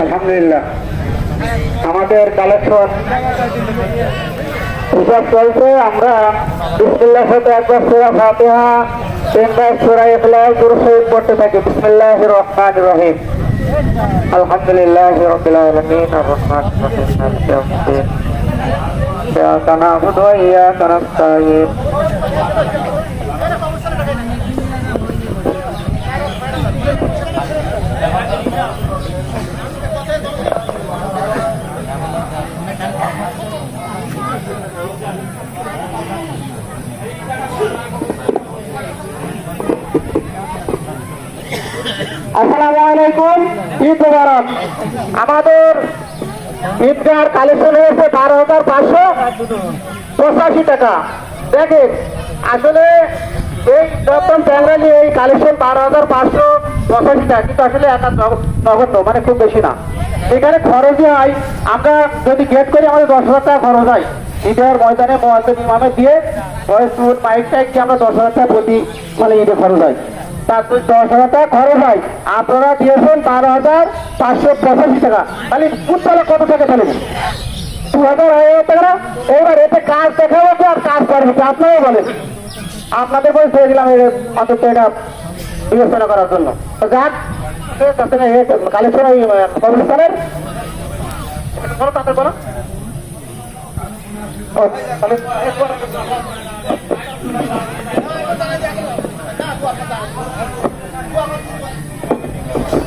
আলহামদুলিল্লাহ। আমাদের কালেকশন হিসাব চলছে আমরা বিসমুল্লাহ সাথে একবার সুরা ফাতেহা, তিনবার সুরা ইফলাহ দুরসহিদ পড়তে থাকি। বিসমুল্লাহ রহমান রহিম। আলহামদুলিল্লাহ রবিল রহমান রহিম কানা হুদ ইয়া কানা আসসালামু আলাইকুম, ঈদ মুবারক। আমাদের ঈদগার কালেকশন হয়েছে বারো হাজার পাঁচশো পঁচাশি টাকা। দেখেন, আসলে এই প্রথম ব্যাঙ্গালি এই কালেকশন বারো হাজার পাঁচশো পঁচাশি টাকা, কিন্তু আসলে একা নগ- নগণ্য মানে খুব বেশি না। এখানে খরচই হয় আমরা যদি গেট করি, আমাদের দশ হাজার টাকা খরচ হয়। ঈদের ময়দানে মহাজন ইমামে দিয়ে ভয়েস মাইক টাইক আমরা দশ হাজার টাকা প্রতি মানে ঈদে খরচ হয়। তার দশ হাজার টাকা খরচ হয়। আপনারা দিয়েছেন বারো হাজার পাঁচশো পঁচাশি টাকা। তাহলে উত্তলে কত টাকা তাহলে দু হাজার হয়ে টাকা না এবার এতে কাজ দেখাবো কি আর কাজ করবে আপনারাও বলেন। আপনাদের বলে দিলাম অন্তত এটা বিবেচনা করার জন্য। তো যাক কালেকশন ওই কর্মস্থানের বলো তাদের Thank you.